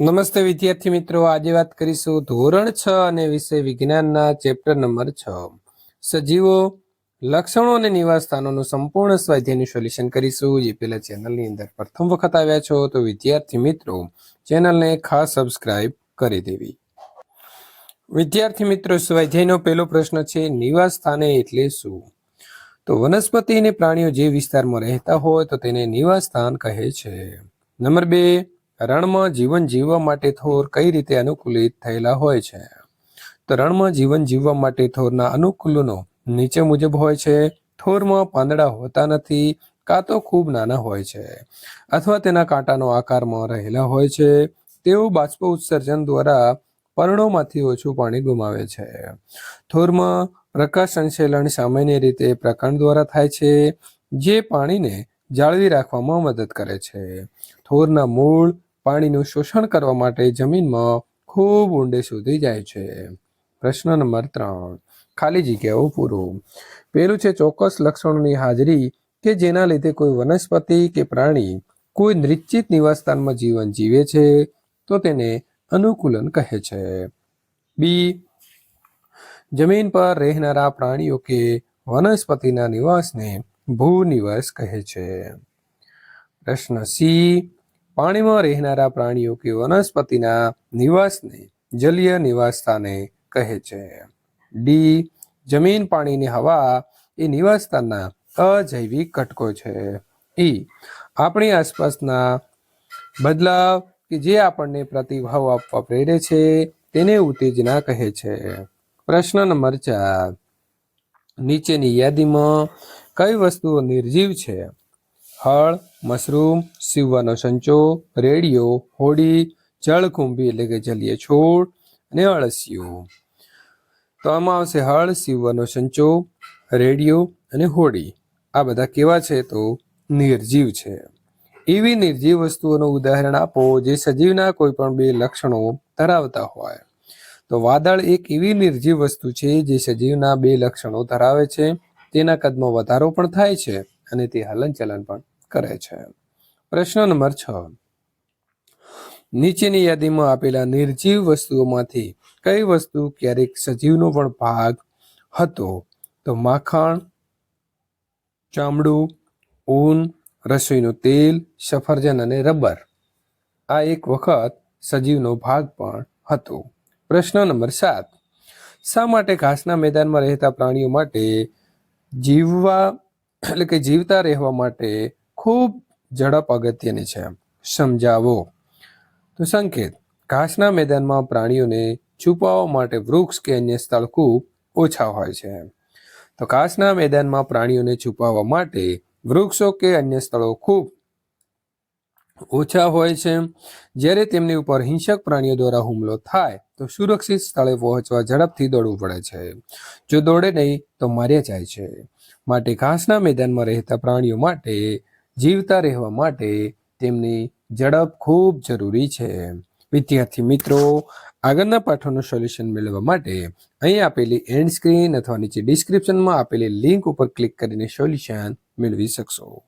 નમસ્તે વિદ્યાર્થી મિત્રો, આજે વાત કરીશું ધોરણ છ અને વિષય વિજ્ઞાનના ચેપ્ટર નંબર છ. સજીવો, લક્ષણો અને નિવાસસ્થાનોનું સંપૂર્ણ સ્વાધ્યાયનું સોલ્યુશન કરીશું. જે પેલા ચેનલની અંદર પ્રથમ વખત આવ્યા છો, તો વિદ્યાર્થી મિત્રો, ચેનલને ખાસ સબસ્ક્રાઇબ કરી દેવી. વિદ્યાર્થી મિત્રો, સ્વાધ્યાયનો પહેલો પ્રશ્ન છે, નિવાસ સ્થાને એટલે શું? તો વનસ્પતિ અને પ્રાણીઓ જે વિસ્તારમાં રહેતા હોય, તો તેને નિવાસ સ્થાન કહે છે. નંબર બે રણમાં જીવન જીવવા માટે થોર કઈ રીતે અનુકૂલિત થયેલા હોય છે? તો રણમાં જીવન જીવવા માટે થોરના અનુકૂલનો નીચે મુજબ હોય છે, થોરમાં પાંદડા હોતા નથી, કાં તો ખૂબ નાના હોય છે, અથવા તેના કાંટાનો આકારમાં રહેલા હોય છે, તેઓ બાષ્પ ઉત્સર્જન દ્વારા પર્ણોમાંથી ઓછું પાણી ગુમાવે છે. થોરમાં પ્રકાશ સંશેલન સામાન્ય રીતે પ્રકાંડ દ્વારા થાય છે, જે પાણીને જાળવી રાખવામાં મદદ કરે છે. થોરના મૂળ પાણીનું શોષણ કરવા માટે જમીનમાં ખૂબ ઊંડે સુધી જાય છે. પ્રશ્ન નંબર ત્રણ. ખાલી જગ્યાઓ પૂરું. પેલું છે ચોક્કસ લક્ષણોની હાજરી કે જેના લીધે કોઈ વનસ્પતિ કે પ્રાણી કોઈ નિશ્ચિત નિવાસસ્થાનમાં જીવન જીવે છે તો તેને અનુકૂલન કહે છે. બી. જમીન પર રહેનારા પ્રાણીઓ કે વનસ્પતિના નિવાસને ભૂનિવાસ કહે છે. પ્રશ્ન સી. પાણીમાં રહેનારા પ્રાણીઓ કે વનસ્પતિના નિવાસને જલીય નિવાસ સ્થાને કહે છે. ડી. જમીન પાણીની હવા એ નિવાસ સ્થાનના અજૈવિક ઘટકો છે. ઈ આપણી આસપાસના બદલાવ કે જે આપણને પ્રતિભાવ આપવા પ્રેરે છે તેને ઉત્તેજના કહે છે. પ્રશ્ન નંબર ચાર. નીચેની યાદીમાં કઈ વસ્તુઓ નિર્જીવ છે? હળ મશરૂમ, સીવવાનો સંચો રેડિયો હોડી, જળકુંભી એટલે કે જલીય છોડ અને અળસિયું. તો આમાં આવશે હળ, સીવવાનો સંચો રેડિયો અને હોડી. આ બધા કેવા છે તો નિર્જીવ છે. એવી નિર્જીવ વસ્તુઓનું ઉદાહરણ આપો જે સજીવના કોઈ પણ બે લક્ષણો ધરાવતા હોય. તો વાદળ એક એવી નિર્જીવ વસ્તુ છે જે સજીવના બે લક્ષણો ધરાવે છે. તેના કદમાં વધારો પણ થાય છે અને તે હલનચલન પણ કરે છે. પ્રશ્ન નંબર છ. નીચેની યાદીમાં આપેલા નિર્જીવ વસ્તુઓમાંથી કઈ વસ્તુ ક્યારેક સજીવનો પણ ભાગ હતો? તો માખણ, ચામડું, ઊન, રસોઈનું તેલ, સફરજન અને રબર. આ એક વખત સજીવનો ભાગ પણ હતો. પ્રશ્ન નંબર સાત. શા માટે ઘાસના મેદાનમાં રહેતા પ્રાણીઓ માટે જીવવા, એટલે કે જીવતા રહેવા માટે ખૂબ ઝડપ અગત્યની છે. સમજાવો. તો સંકેત. ઘાસના મેદાનમાં પ્રાણીઓને છુપાવવા માટે વૃક્ષ કે અન્ય સ્થળ ખૂબ ઓછા હોય છે. તો ઘાસના મેદાનમાં પ્રાણીઓને છુપાવવા માટે વૃક્ષો કે અન્ય સ્થળો ખૂબ ઓછા હોય છે. જ્યારે તેમની ઉપર હિંસક પ્રાણીઓ દ્વારા હુમલો થાય, તો સુરક્ષિત સ્થળે પહોંચવા ઝડપથી દોડવું પડે છે. જો દોડે નહીં, તો માર્યા જાય છે. માટે ઘાસના મેદાનમાં રહેતા પ્રાણીઓ માટે જીવતા રહેવા માટે તેમની ઝડપ ખૂબ જરૂરી છે. વિદ્યાર્થી મિત્રો, આગળના પાઠોનું સોલ્યુશન મેળવવા માટે અહીં આપેલી એન્ડ સ્ક્રીન અથવા નીચે ડિસ્ક્રિપ્શનમાં આપેલી લિંક ઉપર ક્લિક કરીને સોલ્યુશન મેળવી શકશો.